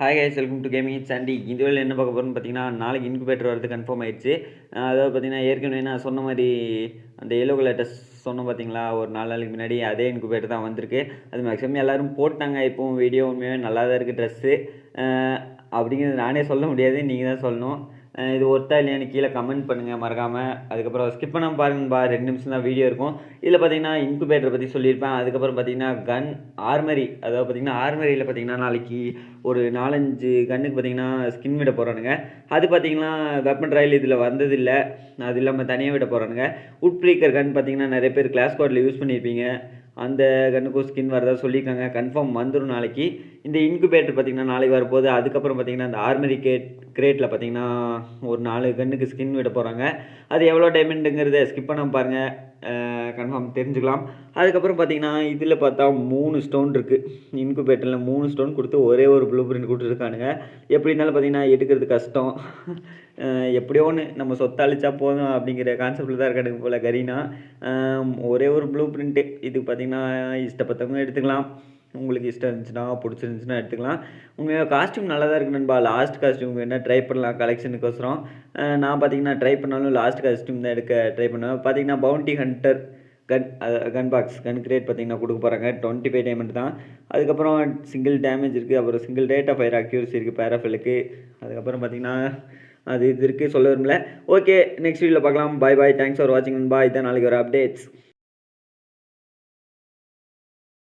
Hi guys welcome to gaming Sandy இந்த வேலை என்ன பார்க்க போகிறோம்னு பார்த்தீங்கன்னா நாளைக்கு இன்குபேட்டர் வரது கன்ஃபார்ம் ஆயிடுச்சு. அதாவது பார்த்தீங்கன்னா ஏற்கனவே நான் சொன்ன மாதிரி அந்த எல்லோ கலர் டெஸ்ட் சொன்னோம் பார்த்தீங்களா? ஒரு நாலு நாளைக்கு முன்னாடி அதே இன்குபேட்டர் தான் வந்திருக்கு. அது மேக்ஸிமம் எல்லோரும் போட்டாங்க. இப்போவும் வீடியோ உண்மையாகவே நல்லா தான் இருக்குது ட்ரெஸ்ஸு அப்படிங்கிறது நானே சொல்ல முடியாது. நீங்கள் தான் சொல்லணும். இது ஒர்த்தா இல்லையான்னு கீழே கமெண்ட் பண்ணுங்கள் மறக்காமல் அதுக்கப்புறம் ஸ்கிப் பண்ணாமல் பாருங்கப்பா. ரெண்டு நிமிஷம் தான் வீடியோ இருக்கும். இதில் பார்த்தீங்கன்னா இன்குபேட்டரை பற்றி சொல்லியிருப்பேன். அதுக்கப்புறம் பார்த்தீங்கன்னா கன் ஆர்மரி அதாவது பார்த்தீங்கன்னா ஆர்மரியில் பார்த்தீங்கன்னா நாளைக்கு ஒரு நாலஞ்சு கன்னுக்கு பார்த்தீங்கன்னா ஸ்கின் விட போகிறானுங்க அது பார்த்தீங்கன்னா வெப்பன் ட்ரையல் இதில் வந்ததில்லை. அது இல்லாமல் தனியாக விட போகிறானுங்க உட் ப்ரீக்கர் கன் பார்த்தீங்கன்னா நிறைய பேர் கிளாஸ் ஸ்குவாடில் யூஸ் பண்ணியிருப்பீங்க. அந்த கன்னுக்கும் ஸ்கின் வரதா சொல்லியிருக்காங்க. கன்ஃபார்ம் வந்துடும் நாளைக்கு. இந்த இன்குபேட்டர் பார்த்திங்கன்னா நாளைக்கு வரப்போகுது. அதுக்கப்புறம் பார்த்தீங்கன்னா அந்த ஆர்மரி கேட் கிரேட்டில் பார்த்தீங்கன்னா ஒரு நாலு கன்னுக்கு ஸ்கின் விட போகிறாங்க அது எவ்வளோ டைமண்டுங்கிறத ஸ்கிப் பண்ண பாருங்கள் கன்ஃபார்ம் தெரிஞ்சுக்கலாம். அதுக்கப்புறம் பார்த்தீங்கன்னா இதில் பார்த்தா மூணு ஸ்டோன் இருக்குது இன்குபேட்டரில் மூணு ஸ்டோன் கொடுத்து ஒரே ஒரு ப்ளூ பிரிண்ட் கொடுத்துருக்கானுங்க. எப்படி இருந்தாலும் பார்த்தீங்கன்னா எடுக்கிறது கஷ்டம். எப்படியோ ஒன்று நம்ம சொத்தை அழிச்சா போதும் அப்படிங்கிற கான்செப்டில் தான் இருக்கானுங்க போல் கரீனா. ஒரே ஒரு ப்ளூ பிரிண்ட்டு இது பார்த்தீங்கன்னா இஷ்டப்பட்டவங்க எடுத்துக்கலாம். உங்களுக்கு இஷ்டம் இருந்துச்சுன்னா பிடிச்சிருந்துச்சுன்னா எடுத்துக்கலாம். உங்கள் காஸ்ட்யூம் நல்லா தான் இருக்கு நண்பா. லாஸ்ட் காஸ்ட்யூம் வேணால் ட்ரை பண்ணலாம் கலெக்ஷனுக்கோசரம் நான் பார்த்தீங்கன்னா ட்ரை பண்ணாலும் லாஸ்ட் காஸ்ட்யூம் தான் எடுக்க ட்ரை பண்ணுவேன். பார்த்தீங்கன்னா bounty hunter gun gun box gun crate பார்த்தீங்கன்னா கொடுக்க போகிறாங்க டுவெண்ட்டி ஃபைவ் டைமண்ட் தான். அதுக்கப்புறம் சிங்கிள் டேமேஜ் இருக்குது அப்புறம் single rate of fire accuracy இருக்குது பேராஃபிலுக்கு அதுக்கப்புறம் பார்த்தீங்கன்னா அது இது இருக்குது சொல்ல விரும்பல. ஓகே நெக்ஸ்ட் வீடியோவில் பார்க்கலாம். பாய் பாய் தேங்க்ஸ் ஃபார் வாட்சிங் பாய் தான் நாளைக்கு ஒரு அப்டேட்ஸ்